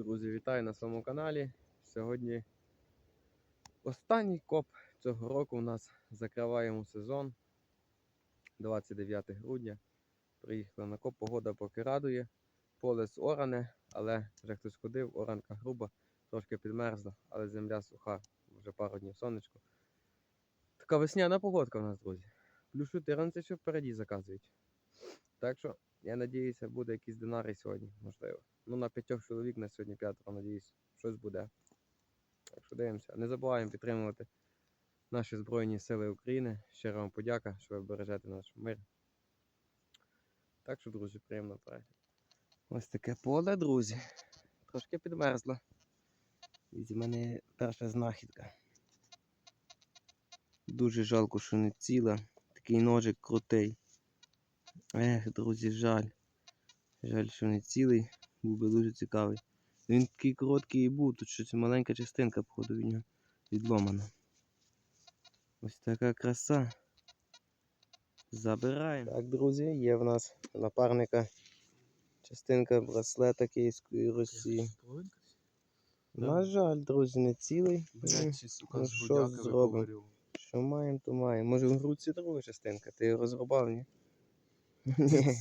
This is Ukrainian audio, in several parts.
Друзі, вітаю на своєму каналі. Сьогодні останній коп цього року у нас закриваємо сезон 29 грудня. Приїхали на коп, погода поки радує. Поле оране, але вже хтось ходив, оранка груба, трошки підмерзла, але земля суха, вже пару днів сонечко. Така весняна погодка у нас, друзі. Плюс 14 що впереді заказують. Так що, я надіюся, буде якийсь динарій сьогодні, можливо. Ну, на п'ятьох чоловік на сьогодні п'ятеро, надіюсь, щось буде. Так що дивимося. Не забуваємо підтримувати наші Збройні Сили України. Щиро вам подяка, що ви бережете наш мир. Так що, друзі, приємно перегляд. Ось таке поле, друзі. Трошки підмерзло. Від мене перша знахідка. Дуже жалко, що не ціла. Такий ножик крутий. Ех, друзі, жаль. Жаль, що не цілий. Був би дуже цікавий. Він такий короткий і був, тут щось маленька частинка, походу, від нього відломана. Ось така краса. Забираємо. Так, друзі, є в нас напарника частинка браслета Київської Росії. На жаль, друзі, не цілий. Ну, ну, що зробимо? Що маємо, то маємо. Може в грудці друга частинка, ти його розрубав, ні?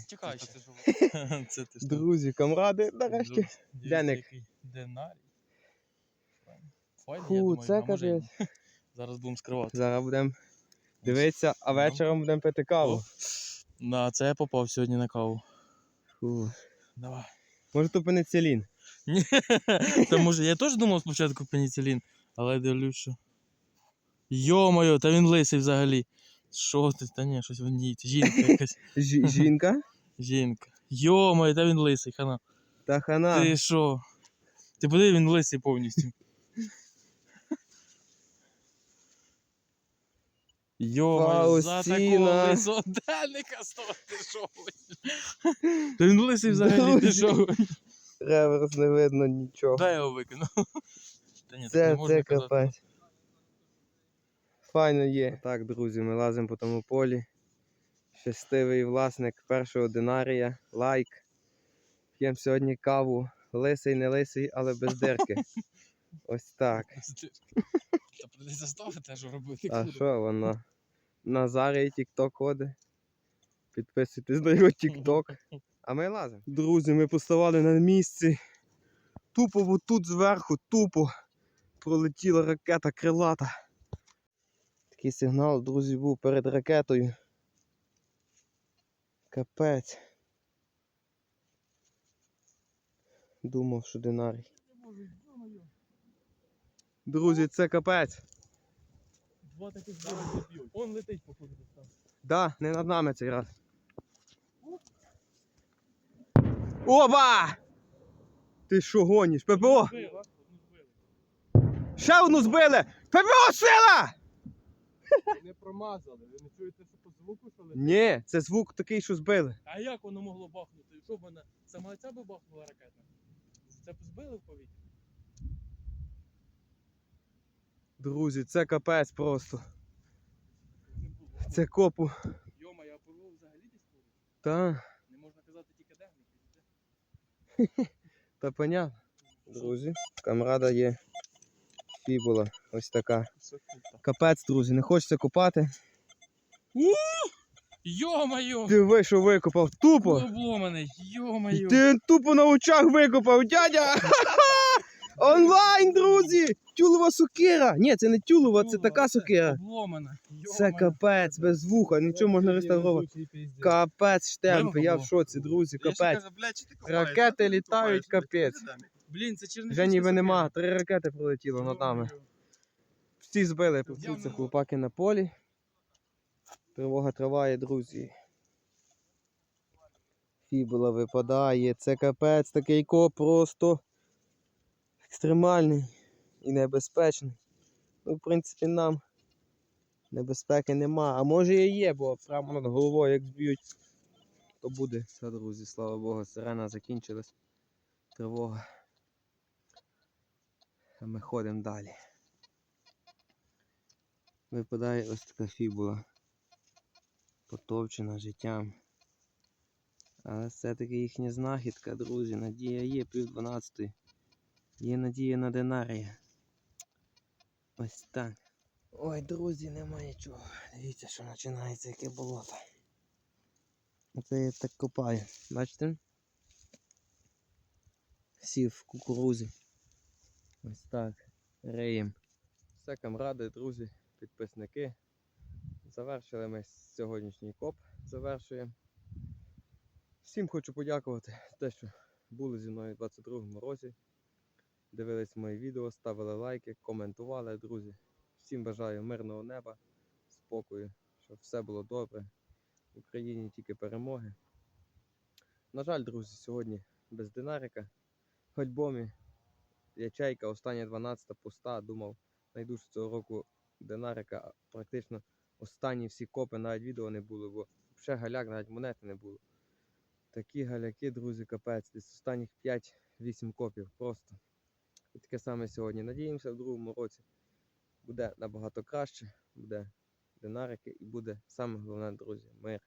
Чекай. Це ти що? Друзі, камради, нарешті. Дивись, Деник. який Динарій. Файно, Фу, я думаю, це а може, і капець. Зараз будемо скривати. Зараз будемо дивитися, а вечором будемо пити каву. На це я попав сьогодні на каву. Фу. Давай. Може то пеницилін. Ні. Та може, я теж думав спочатку пеніцилін, але я дивлюсь, що. Йо-моє, та він лисий взагалі. Що ти? Та ні, щось він Жінка якась. Жінка Жінка. Йо-моє, та він лисий, хана. та хана. Ти що? Ти подиви, він лисий повністю. Йо, за такого лисого денника ти що? Та він лисий взагалі, ти що? Реверс не видно нічого. Дай його викину. Та ні, так не Це, можна казати. капець. Файно є. Так, друзі, ми лазимо по тому полі. Щастивий власник першого динарія. Лайк. П'ємо сьогодні каву. Лисий, не лисий, але без дирки. Ось так. Та прийдеться ставити, а що робити? А що воно? Назарій Тік-Ток ходить. Підписуйтесь на його Тік-Ток. А ми лазимо. Друзі, ми поставали на місці. Тупо отут зверху, тупо пролетіла ракета крилата. Такий сигнал, друзі, був перед ракетою. Капець. Думав, що динарій. Друзі, це капець. Два таких п'ють. Он летить, походу, десь там. Да, не над нами цей раз. Оба! Ти що гониш? ППО! Ще одну збили! ППО сила! Не промазали, ви не чуєте, що по звуку, що летить? Ні, це звук такий, що збили. А як воно могло бахнути? Що б вона сама ця би бахнула ракета? Це б збили в повітря? Друзі, це капець просто. Це копу. Йома, я порвав взагалі десь поруч. Та, Не можна казати тільки де мені. та понятно. Друзі, камрада є. Фібула. Ось така. Капець, друзі, не хочеться копати. Йо-моє! Ти вийшов викопав тупо. Йо-моє! Ти тупо на очах викопав, дядя! Онлайн, друзі! Тюлова сокира! Ні, це не тюлова, це така сокира. Це капець, без вуха, нічого можна реставрувати. Капець штемпи, я в шоці, друзі, капець. Ракети літають, капець. Блін, це чернігівська Вже ніби нема, три ракети прилетіло над нами. Всі збили, працюються хлопаки на полі. Тривога триває, друзі. Фібула випадає, це капець, такий коп просто екстремальний і небезпечний. Ну, в принципі, нам небезпеки нема. А може і є, бо прямо над головою як зб'ють, то буде. Все, друзі, слава Богу, сирена закінчилась. Тривога. А ми ходимо далі. Випадає ось така фібула. Потовчена життям. Але все-таки їхня знахідка, друзі. Надія є пів 12. Є надія на динарія. Ось так. Ой, друзі, нема нічого. Дивіться, що починається, яке болото. Оце я так копаю. Бачите? Сів в кукурузі. Ось так. Реєм. Все, камради, друзі, підписники. Завершили ми сьогоднішній коп. Завершуємо. Всім хочу подякувати за те, що були зі мною у 22-му році. Дивились мої відео, ставили лайки, коментували, друзі. Всім бажаю мирного неба, спокою, щоб все було добре. В Україні тільки перемоги. На жаль, друзі, сьогодні без динарика. В альбомі ячейка, остання 12 пуста. Думав, знайду цього року динарика, практично останні всі копи навіть відео не було, бо ще галяк, навіть монети не було. Такі галяки, друзі, капець, десь останніх 5-8 копів просто. І таке саме сьогодні. Надіємося, в другому році буде набагато краще, буде динарики і буде саме головне, друзі, мир.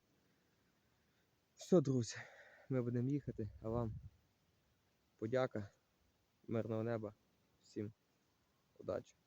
Все, друзі, ми будемо їхати, а вам подяка, мирного неба, всім удачі.